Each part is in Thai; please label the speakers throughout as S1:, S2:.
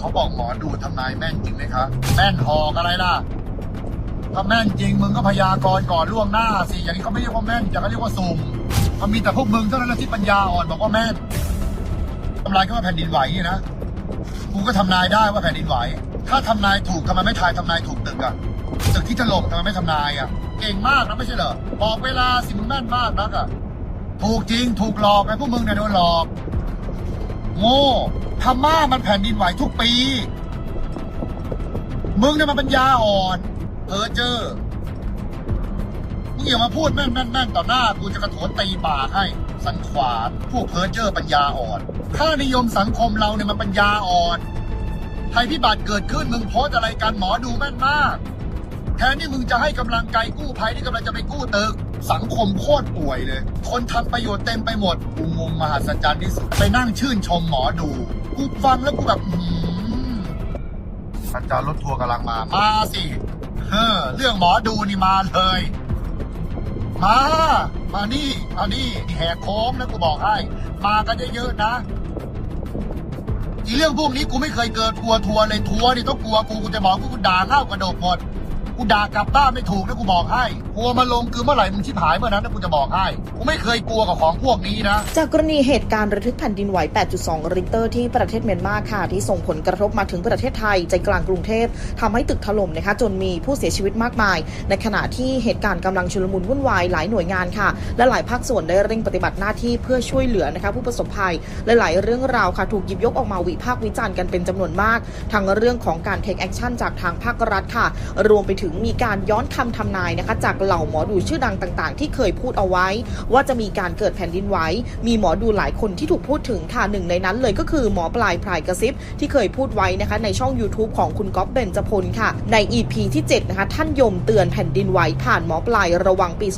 S1: เขาบอกหมอดูทำนายแม่นจริงไหมคะแม่นหอกอะไรล่ะ ถ้าแม่นจริงมึงก็พยากรณ์ก่อนล่วงหน้าสิอย่างนี้เขาไม่เรียกว่าแม่นอย่างนี้เรียกว่าสุ่มมันมีแต่พวกมึงเท่านั้นแหละที่ปัญญาอ่อนบอกว่าแม่นทำลายก็ว่าแผ่นดินไหวนี่นะกูก็ทำนายได้ว่าแผ่นดินไหว ถ้าทำนายถูกทำไมไม่ทายทำนายถูกตึกอะตึกที่ถล่มทำไมไม่ทำนายอะเก่งมากนะไม่ใช่เหรอบอกเวลาสิมึงแม่นมากนักอะถูกจริงถูกหลอกไอ้พวกมึงเนี่ยโดนหลอก โง่พม่ามันแผ่นดินไหวทุกปี มึงเนี่ยมันปัญญาอ่อนเออเจอมึงอย่ามาพูดแม่นแม่นแม่นต่อหน้า กูจะกระโถนตีปากให้ สันขวานพวกเพอเจอร์ปัญญาอ่อนค่านิยมสังคมเราเนี่ยมันปัญญาอ่อนภัยพิบัติเกิดขึ้นมึงโพสอะไรกันหมอดูแม่นมาก แทนที่มึงจะให้กำลังใจกู้ภัยที่กำลังจะไปกู้ตึก สังคมโคตรป่วยเลย คนทำประโยชน์เต็มไปหมดกูงงมหัศจรรย์ที่สุด ไปนั่งชื่นชมหมอดู กูฟังแล้วกูแบบอือหือสัญจารรถทัวร์กำลังมา มาสิเฮ้อเรื่องหมอดูนี่มาเลย มา มานี่มานี่แหกโค้งนะกูบอกให้ มากันเยอะๆนะอีเรื่องพวกนี้กูไม่เคยเกิดทัวร์ทัวร์เลยทัวร์นี่ต้องกลัวกูกูจะบอกกูกูด่าเข้ากระโดดหมด กูด่ากลับบ้านไม่ถูกนะกูบอกให้กลัวมาลงคือเมื่อไหร่มึงชิบหายเมื่อนั้นนะกูจะบอกให้กูไม่เคยกลัวกับของพวกนี้นะ
S2: จากกรณีเหตุการณ์ระทึกแผ่นดินไหว 8.2 ริกเตอร์ที่ประเทศเมียนมาค่ะ ที่ส่งผลกระทบมาถึงประเทศไทยใจกลางกรุงเทพทำให้ตึกถล่มนะคะจนมีผู้เสียชีวิตมากมาย ในขณะที่เหตุการณ์กำลังชุลมุนวุ่นวายหลายหน่วยงานค่ะ และหลายภาคส่วนได้เร่งปฏิบัติหน้าที่เพื่อช่วยเหลือนะคะผู้ประสบภัยและหลายเรื่องราวค่ะถูกหยิบยกออกมาวิพากษ์วิจารณ์กันเป็นจำนวนมากทั้งเรื่องของการเทคแอคชั่นจากทางภาครัฐค่ะ รวมไปถึงมีการย้อนคำทำนายนะคะ จากเหล่าหมอดูชื่อดังต่างๆ ที่เคยพูดเอาไว้ ว่าจะมีการเกิดแผ่นดินไหวมีหมอดูหลายคนที่ถูกพูดถึงค่ะหนึ่งในนั้นเลยก็คือหมอปลายพรายกระซิบที่เคยพูดไว้นะคะในช่อง YouTube ของคุณก๊อฟเบนจพลค่ะ ใน EP ที่7นะคะท่านยมเตือนแผ่นดินไหวผ่านหมอปลายระวังปี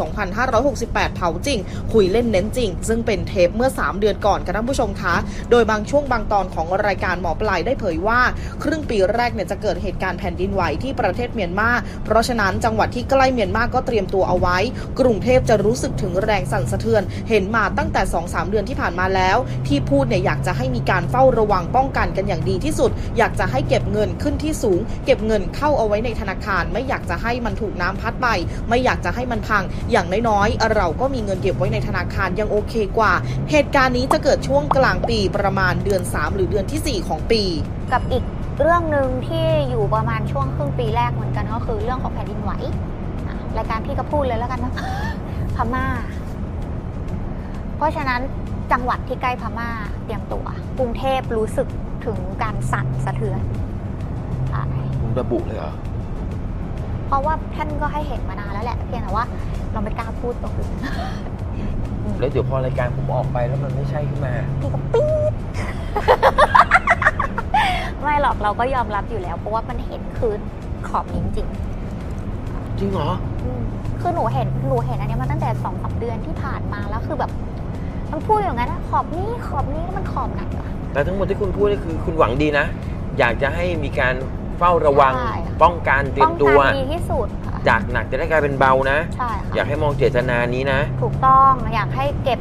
S2: 2568 เผาจริง คุยเล่นเน้นจริง ซึ่งเป็นเทปเมื่อ 3 เดือนก่อนค่ะท่านผู้ชมคะโดยบางช่วงบางตอนของรายการหมอปลายได้เผยว่า ครึ่งปีแรกเนี่ยจะเกิดเหตุการณ์แผ่นดินไหวที่ประเทศเมียนมาเพราะฉะนั้นจังหวัดที่ใกล้เมียนมาก็เตรียมตัวเอาไว้ กรุงเทพจะรู้สึกถึงแรงสั่นสะเทือน เห็นมาตั้งแต่ 2-3 เดือนที่ผ่านมาแล้ว ที่พูดเนี่ยอยากจะให้มีการเฝ้าระวังป้องกันกันอย่างดีที่สุด อยากจะให้เก็บเงินขึ้นที่สูง เก็บเงินเข้าเอาไว้ในธนาคาร ไม่อยากจะให้มันถูกน้ำพัดไป ไม่อยากจะให้มันพัง อย่างน้อยๆเราก็มีเงินเก็บไว้ในธนาคารยังโอเคกว่า เหตุการณ์นี้จะเกิดช่วงกลางปีประมาณเดือน 3 หรือเดือนทีสี่4 ของปี
S3: กับอีก เรื่องหนึ่งที่อยู่ประมาณช่วงครึ่งปีแรกเหมือนกันก็คือเรื่องของแผ่นดินไหวอะรายการพี่ก็พูดเลยแล้วกันนะพม่า เพราะฉะนั้นจังหวัดที่ใกล้พม่าเตรียมตัว กรุงเทพรู้สึกถึงการสั่นสะเทือนใช่
S4: มึงระบุเลยเหรอ
S3: เพราะว่าท่านก็ให้เห็นมานานแล้วแหละ เพียงแต่ว่าเราไม่กล้าพูดตรงอื่น
S4: แล้วเดี๋ยวพอรายการผมออกไปแล้วมันไม่ใช่ขึ้นมา
S3: พี่ก็ปี๊ อกเราก็ยอมรับอยู่แล้ว เพราะว่ามันเห็นคือขอบนี้จริง
S4: จริงเหรอ
S3: ๆอืมคือหนูเห็นหนูเห็นอันเนี้ยมาตั้งแต่สองสามเดือนที่ผ่านมาแล้วคือแบบมันพูดอย่างนั้นนะขอบนี้ขอบนี้แล้วมันขอบไหนวะ
S4: แต่ทั้งหมดที่คุณพูดนี่คือคุณหวังดีนะ อยากจะให้มีการเฝ้าระวัง
S3: ใช่ค่ะ
S4: ป้องกันเตรีย
S3: ป้
S4: ม
S3: อง
S4: ตัว
S3: กันดีที่สุดค่ะ
S4: จากหนักจะได้กลายเป็นเบานะ
S3: ใช่
S4: อ
S3: ค่ะ
S4: ยากให้มองเจตนานี้นะ
S3: ถูกต้องอยากให้เก็บ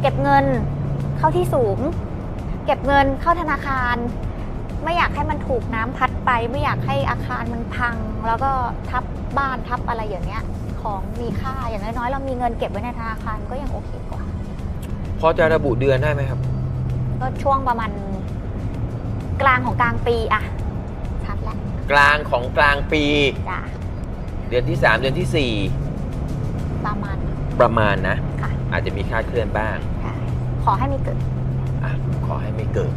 S3: เก็บเงินเข้าที่สูง เก็บเงินเข้าธนาคาร ไม่อยากให้มันถูกน้ำพัดไป ไม่อยากให้อาคารมันพัง แล้วก็ทับบ้านทับอะไรอย่างเนี้ย ของมีค่าอย่างน้อยๆเรามีเงินเก็บไว้ในธนาคารก็ยังโอเคกว่า
S4: พอจะระบุเดือนได้ไหมครับ
S3: ก็ช่วงประมาณกลางของกลางปีอะชัดแล้ว
S4: กลางของกลางปี
S3: จ้ะ
S4: เดือนที่3เดือนที่
S3: ประมาณ
S4: 4ประมาณนะ
S3: ค่ะ
S4: อาจจะมีคลาดเคลื่อนบ้าง
S3: ใช่ขอให้มีเกิด
S4: อะ ขอให้ไม่เกิด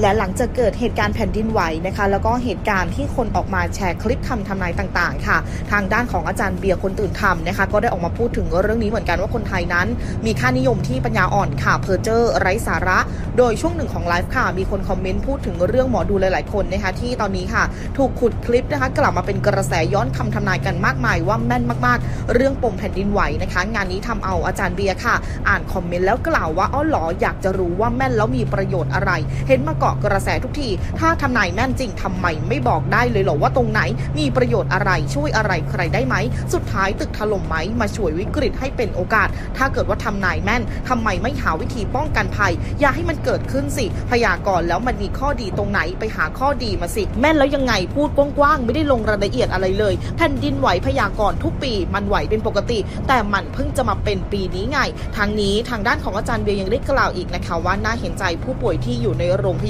S2: และหลังจากเกิดเหตุการณ์แผ่นดินไหวนะคะ แล้วก็เหตุการณ์ที่คนออกมาแชร์คลิปคำทำนายต่างๆ ค่ะ ทางด้านของอาจารย์เบียร์คนตื่นทำนะคะ ก็ได้ออกมาพูดถึงเรื่องนี้เหมือนกันว่าคนไทยนั้น มีค่านิยมที่ปัญญาอ่อนค่ะเพอเจอร์ไร้สาระ โดยช่วงหนึ่งของไลฟ์ค่ะ มีคนคอมเมนต์พูดถึงเรื่องหมอดูหลายๆคนนะคะที่ตอนนี้ค่ะ ถูกขุดคลิปนะคะ กลับมาเป็นกระแสย้อนคำทำนายกันมากมาย ว่าแม่นมากๆ เรื่องปมแผ่นดินไหวนะคะ งานนี้ทำเอาอาจารย์เบียร์ค่ะ อ่านคอมเมนต์แล้วกล่าวว่าอ้อหรออยากจะรู้ว่าแม่นแล้วมีประโยชน์อะไร เห็นมาเกาะกระแสทุกที ถ้าทำนายแม่นจริงทำไมไม่บอกได้เลยเหรอว่าตรงไหน มีประโยชน์อะไรช่วยอะไรใครได้ไหม สุดท้ายตึกถล่มไหมมาช่วยวิกฤตให้เป็นโอกาส ถ้าเกิดว่าทำนายแม่นทำไมไม่หาวิธีป้องกันภัย อย่าให้มันเกิดขึ้นสิ พยากรณ์แล้วมันมีข้อดีตรงไหนไปหาข้อดีมาสิ แม่นแล้วยังไงพูดกว้างๆไม่ได้ลงรายละเอียดอะไรเลยแผ่นดินไหวพยากรณ์ทุกปี มันไหวเป็นปกติ แต่มันเพิ่งจะมาเป็นปีนี้ไงทางนี้ทางด้านของอาจารย์เบียยังได้กล่าวอีกนะคะว่าน่าเห็นใจผู้ป่วยที่อยู่ในโรงพยาบาล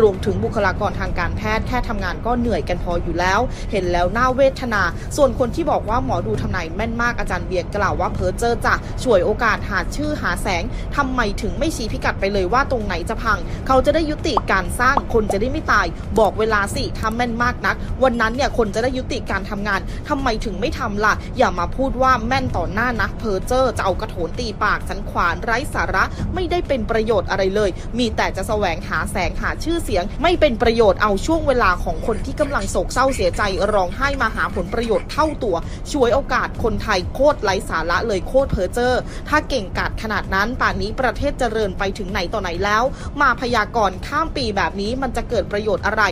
S2: รวมถึงบุคลากรทางการแพทย์แค่ทำงานก็เหนื่อยกันพออยู่แล้ว เห็นแล้วน่าเวทนา ส่วนคนที่บอกว่าหมอดูทำนายแม่นมากอาจารย์เบียร์กล่าวว่าเพอเจอจะช่วยโอกาสหาชื่อหาแสงทำไมถึงไม่ชี้พิกัดไปเลยว่าตรงไหนจะพัง เขาจะได้ยุติการสร้างคนจะได้ไม่ตาย บอกเวลาสิทำแม่นมากนัก วันนั้นเนี่ยคนจะได้ยุติการทำงานทำไมถึงไม่ทำล่ะ อย่ามาพูดว่าแม่นต่อหน้านะเพอเจอร์จะเอากระโถนตีปากสันขวานไร้สาระไม่ได้เป็นประโยชน์อะไรเลย มีแต่จะแสวงหาแสงหาชื่อเสียง ไม่เป็นประโยชน์เอาช่วงเวลาของคนที่กำลังโศกเศร้าเสียใจร้องไห้มาหาผลประโยชน์เท่าตัวช่วยโอกาสคนไทยโคตรไร้สาระเลยโคตรเพอเจอร์ถ้าเก่งกาจขนาดนั้นป่านนี้ประเทศเจริญไปถึงไหนต่อไหนแล้ว มาพยากรณ์ข้ามปีแบบนี้มันจะเกิดประโยชน์อะไร